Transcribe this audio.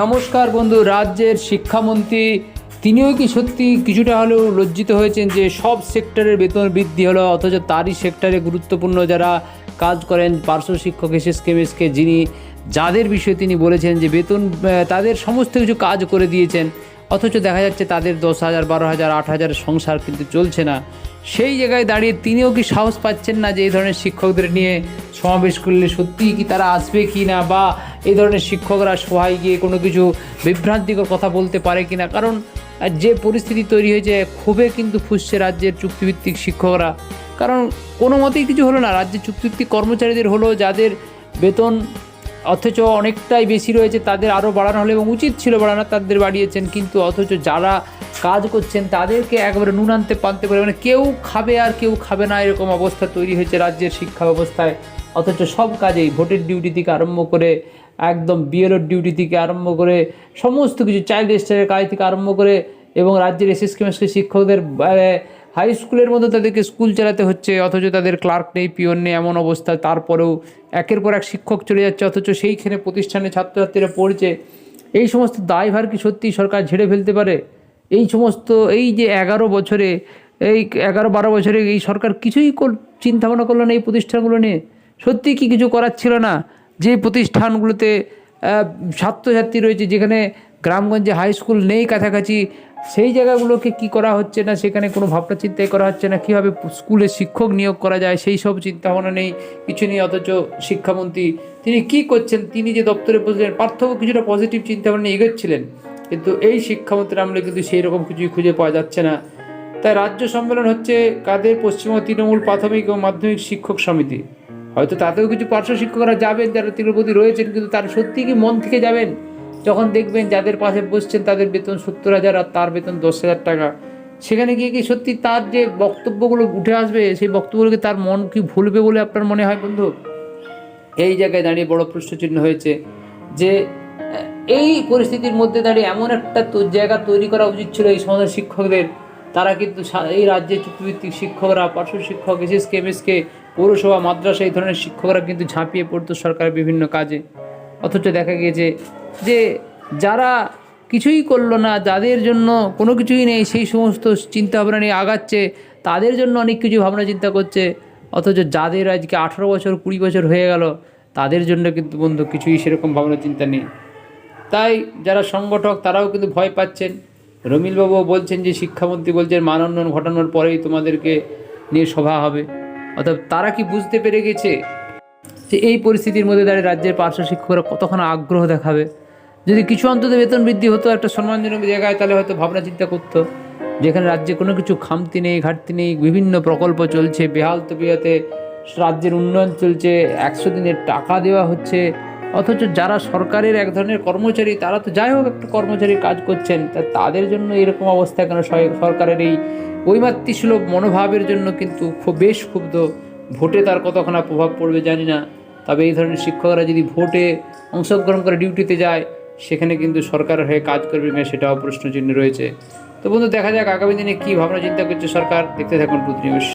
নমস্কার বন্ধু, রাজ্যের শিক্ষামন্ত্রী। তিনিও কি সত্যি কিছুটা হলেও লজ্জিত হয়েছেন যে সব সেক্টরের বেতন বৃদ্ধি হলো, অথচ তারই সেক্টরে গুরুত্বপূর্ণ যারা কাজ করেন পার্শ্ব শিক্ষক এসএস কেমিসকে যিনি, যাদের বিষয়ে তিনি বলেছেন যে বেতন তাদের সমস্ত কিছু কাজ করে দিয়েছেন। অথচ দেখা যাচ্ছে তাদের দশ হাজার, বারো হাজার, আট হাজার সংসার কিন্তু চলছে না। সেই জায়গায় দাঁড়িয়ে তিনিও কি সাহস পাচ্ছেন না যে এই ধরনের শিক্ষকদের নিয়ে সমাবেশ করলে সত্যিই কি তারা আসবে কি না বা এই ধরনের শিক্ষকরা সবাই গিয়ে কোনো কিছু বিভ্রান্তিকর কথা বলতে পারে কি না? কারণ যে পরিস্থিতি তৈরি হয়েছে, ক্ষোভে কিন্তু ফুসছে রাজ্যের চুক্তিভিত্তিক শিক্ষকরা। কারণ কোনো মতেই কিছু হলো না। রাজ্যের চুক্তিভিত্তিক কর্মচারীদের হলো যাদের বেতন অথচ অনেকটাই বেশি রয়েছে, তাদের আরও বাড়ানো হলে এবং উচিত ছিল বাড়ানো, তাদের বাড়িয়েছেন কিন্তু অথচ যারা কাজ করছেন তাদেরকে একবারে নুন আনতে পানতে পারে মানে কেউ খাবে আর কেউ খাবে না, এরকম অবস্থা তৈরি হয়েছে রাজ্যের শিক্ষা ব্যবস্থায়। অথচ সব কাজেই ভোটের ডিউটি থেকে আরম্ভ করে, একদম বিএলওর ডিউটি থেকে আরম্ভ করে, সমস্ত কিছু চাইল্ড রেজিস্টারের কাজ থেকে আরম্ভ করে এবং রাজ্যের এসএস কেমিস্ট্রি শিক্ষকদের হাই স্কুলের মধ্যে তাদেরকে স্কুল চালাতে হচ্ছে, অথচ তাদের ক্লার্ক নেই পিওন নেই, এমন অবস্থা। তারপরেও একের পর এক শিক্ষক চলে যাচ্ছে, অথচ সেইখানে প্রতিষ্ঠানে ছাত্রছাত্রীরা পড়ছে। এই সমস্ত দায়ভার কি সত্যি সরকার ঝেড়ে ফেলতে পারে? এই সমস্ত, এই যে এগারো বছরে, এই এগারো বারো বছরে এই সরকার কিছুই চিন্তা ভাবনা করল না এই প্রতিষ্ঠানগুলো নিয়ে? সত্যি কি কিছু করার ছিল না? যে প্রতিষ্ঠানগুলোতে ছাত্রছাত্রী রয়েছে, যেখানে গ্রামগঞ্জে হাই স্কুল নেই কাছাকাছি সেই জায়গাগুলোকে কি করা হচ্ছে না? সেখানে কোনো ভাবনা চিন্তাই করা হচ্ছে না? কীভাবে স্কুলে শিক্ষক নিয়োগ করা যায়? সেই সব চিন্তা ভাবনা নেই, কিছু নেই, অথচ শিক্ষামন্ত্রী তিনি কি করছেন? তিনি যে দপ্তরে বসলেন পার্থক্য কিছুটা পজিটিভ চিন্তা ভাবনা নিয়ে এগোচ্ছিলেন। কিন্তু এই শিক্ষামন্ত্রীর আমলে কিন্তু সেই রকম কিছুই খুঁজে পাওয়া যাচ্ছে না। তাই রাজ্য সম্মেলন হচ্ছে কাদের? পশ্চিমবঙ্গ তৃণমূল প্রাথমিক ও মাধ্যমিক শিক্ষক সমিতি। হয়তো তাতেও কিছু পার্শ্ব শিক্ষকরা যাবেন, যারা তৃণমূলপতি রয়েছেন, কিন্তু তারা সত্যি কি মন থেকে যাবেন? যখন দেখবেন যাদের পাশে বসছেন তাদের বেতন সত্তর হাজার আর তার বেতন দশ হাজার টাকা। সেখানে গিয়ে কি সত্যি তার যে বক্তব্যগুলো উঠে আসবে, সেই বক্তব্যগুলোকে তার মন কি ভুলবে বলে আপনার মনে হয় বন্ধু? এই জায়গায় দাঁড়িয়ে বড় প্রশ্নচিহ্ন হয়েছে যে, এই পরিস্থিতির মধ্যে দাঁড়িয়ে এমন একটা জায়গা তৈরি করা উচিত ছিল এই সমাজের শিক্ষকদের। তারা কিন্তু এই রাজ্যের চুক্তিভিত্তিক শিক্ষকরা, পার্শ্ব শিক্ষক এসএস কেমিসকে পৌরসভা, মাদ্রাসা, এই ধরনের শিক্ষকরা কিন্তু ঝাঁপিয়ে পড়তো সরকারের বিভিন্ন কাজে। অথচ দেখা গিয়েছে যে যারা কিছুই করল না, যাদের জন্য কোনো কিছুই নেই, সেই সমস্ত চিন্তা ভাবনা নিয়ে আগাচ্ছে, তাদের জন্য অনেক কিছু ভাবনা চিন্তা করছে, অথচ যাদের আজকে আঠারো বছর, কুড়ি বছর হয়ে গেল, তাদের জন্য কিন্তু বন্ধু কিছুই সেরকম ভাবনা চিন্তা নেই। তাই যারা সংগঠক, তারাও কিন্তু ভয় পাচ্ছেন। রমিলবাবু বলছেন যে, শিক্ষামন্ত্রী বলছেন মানোন্নয়ন ঘটানোর পরেই তোমাদেরকে নিয়ে সভা হবে। অর্থাৎ তারা কি বুঝতে পেরে গেছে? যে এই পরিস্থিতির মধ্যে দাঁড়িয়ে রাজ্যের পার্শ্ব শিক্ষকরা কতখানি আগ্রহ দেখাবে? যদি কিছু অন্তত বেতন বৃদ্ধি হতো, একটা সম্মানজনক জায়গায় তাহলে হয়তো ভাবনা চিন্তা করতো। যেখানে রাজ্যে কোনো কিছু খামতি নেই, ঘাটতি নেই, বিভিন্ন প্রকল্প চলছে, বেহাল তবিয়াতে রাজ্যের উন্নয়ন চলছে, একশো দিনের টাকা দেওয়া হচ্ছে। অথচ যারা সরকারের এক ধরনের কর্মচারী, তারা তো যাই হোক একটা কর্মচারী কাজ করছেন। তা তাদের জন্য এরকম অবস্থা কেন? সরকারের এই বৈমাতৃসুলভ মনোভাবের জন্য কিন্তু খুব বেশ ক্ষুব্ধ। ভোটে তার কতখানা প্রভাব পড়বে জানি না। তবে এই ধরনের শিক্ষকরা যদি ভোটে অংশগ্রহণ করে ডিউটিতে যায়, সেখানে কিন্তু সরকারের হয়ে কাজ করবে কিনা সেটাও প্রশ্নচিহ্ন রয়েছে। তো বন্ধু, দেখা যাক আগামী দিনে কী ভাবনা চিন্তা করছে সরকার। দেখতে থাকুন নিউজ।